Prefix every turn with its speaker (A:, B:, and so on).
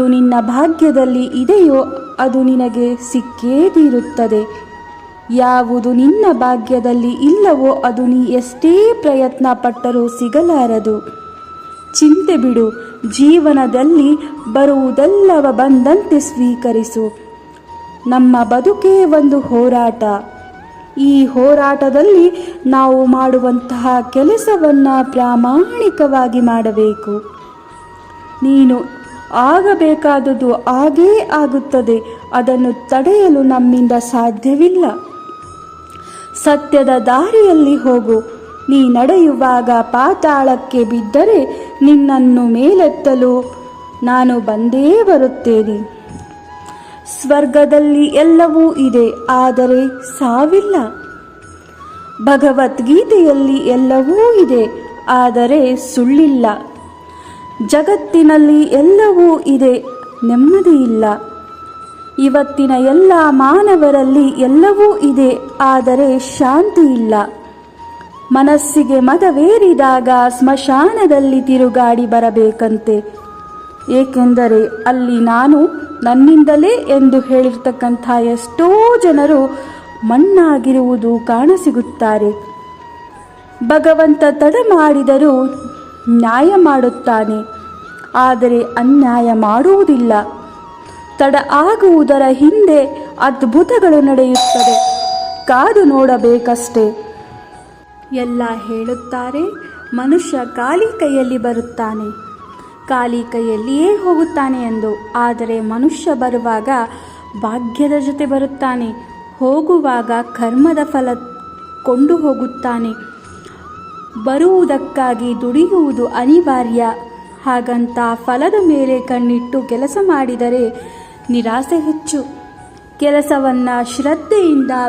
A: ಅದು ನಿನ್ನ ಭಾಗ್ಯದಲ್ಲಿ ಇದೆಯೋ ಅದು ನಿನಗೆ ಸಿಕ್ಕೇ ತೀರುತ್ತದೆ. ಯಾವುದು ನಿನ್ನ ಭಾಗ್ಯದಲ್ಲಿ ಇಲ್ಲವೋ ಅದು ನೀ ಎಷ್ಟೇ ಪ್ರಯತ್ನ ಪಟ್ಟರೂ ಸಿಗಲಾರದು. ಚಿಂತೆ ಬಿಡು, ಜೀವನದಲ್ಲಿ ಬರುವುದೆಲ್ಲವ ಬಂದಂತೆ ಸ್ವೀಕರಿಸು. ನಮ್ಮ ಬದುಕೇ ಒಂದು ಹೋರಾಟ. ಈ ಹೋರಾಟದಲ್ಲಿ ನಾವು ಮಾಡುವಂತಹ ಕೆಲಸವನ್ನು ಪ್ರಾಮಾಣಿಕವಾಗಿ ಮಾಡಬೇಕು. ನೀನು ಆಗಬೇಕಾದುದು ಆಗೇ ಆಗುತ್ತದೆ. ಅದನ್ನು ತಡೆಯಲು ನಮ್ಮಿಂದ ಸಾಧ್ಯವಿಲ್ಲ. ಸತ್ಯದ ದಾರಿಯಲ್ಲಿ ಹೋಗು. ನೀ ನಡೆಯುವಾಗ ಪಾತಾಳಕ್ಕೆ ಬಿದ್ದರೆ ನಿನ್ನನ್ನು ಮೇಲೆತ್ತಲು ನಾನು ಬಂದೇ ಬರುತ್ತೇನೆ. ಸ್ವರ್ಗದಲ್ಲಿ ಎಲ್ಲವೂ ಇದೆ, ಆದರೆ ಸಾವಿಲ್ಲ. ಭಗವದ್ಗೀತೆಯಲ್ಲಿ ಎಲ್ಲವೂ ಇದೆ, ಆದರೆ ಸುಳ್ಳಿಲ್ಲ. ಜಗತ್ತಿನಲ್ಲಿ ಎಲ್ಲವೂ ಇದೆ, ನೆಮ್ಮದಿ ಇಲ್ಲ. ಇವತ್ತಿನ ಎಲ್ಲ ಮಾನವರಲ್ಲಿ ಎಲ್ಲವೂ ಇದೆ, ಆದರೆ ಶಾಂತಿ ಇಲ್ಲ. ಮನಸ್ಸಿಗೆ ಮದವೇರಿದಾಗ ಸ್ಮಶಾನದಲ್ಲಿ ತಿರುಗಾಡಿ ಬರಬೇಕಂತೆ. ಏಕೆಂದರೆ ಅಲ್ಲಿ ನಾನು ನನ್ನಿಂದಲೇ ಎಂದು ಹೇಳಿರ್ತಕ್ಕಂಥ ಎಷ್ಟೋ ಜನರು ಮಣ್ಣಾಗಿರುವುದು ಕಾಣಸಿಗುತ್ತಾರೆ. ಭಗವಂತ ತಡ ಮಾಡಿದರೂ ನ್ಯಾಯ ಮಾಡುತ್ತಾನೆ. ಆದರೆ ಅನ್ಯಾಯ ಮಾಡುವುದಿಲ್ಲ. ತಡ ಆಗುವುದರ ಹಿಂದೆ ಅದ್ಭುತಗಳು ನಡೆಯುತ್ತದೆ ಕಾದು ನೋಡಬೇಕಷ್ಟೆ. ಎಲ್ಲ ಹೇಳುತ್ತಾರೆ, ಮನುಷ್ಯ ಖಾಲಿ ಕೈಯಲ್ಲಿ ಬರುತ್ತಾನೆ. ಖಾಲಿ ಕೈಯಲ್ಲಿಯೇ ಹೋಗುತ್ತಾನೆ ಎಂದು. ಆದರೆ ಮನುಷ್ಯ ಬರುವಾಗ ಭಾಗ್ಯದ ಜೊತೆ ಬರುತ್ತಾನೆ. ಹೋಗುವಾಗ ಕರ್ಮದ ಫಲ ಕೊಂಡು ಹೋಗುತ್ತಾನೆ ಬರುವುದಕ್ಕಾಗಿ ದುಡಿಯುವುದು ಅನಿವಾರ್ಯ. ಹಾಗಂತ ಫಲದ ಮೇಲೆ ಕಣ್ಣಿಟ್ಟು ಕೆಲಸ ಮಾಡಿದರೆ ನಿರಾಸೆ ಹೆಚ್ಚು. ಕೆಲಸವನ್ನು ಶ್ರದ್ಧೆಯಿಂದ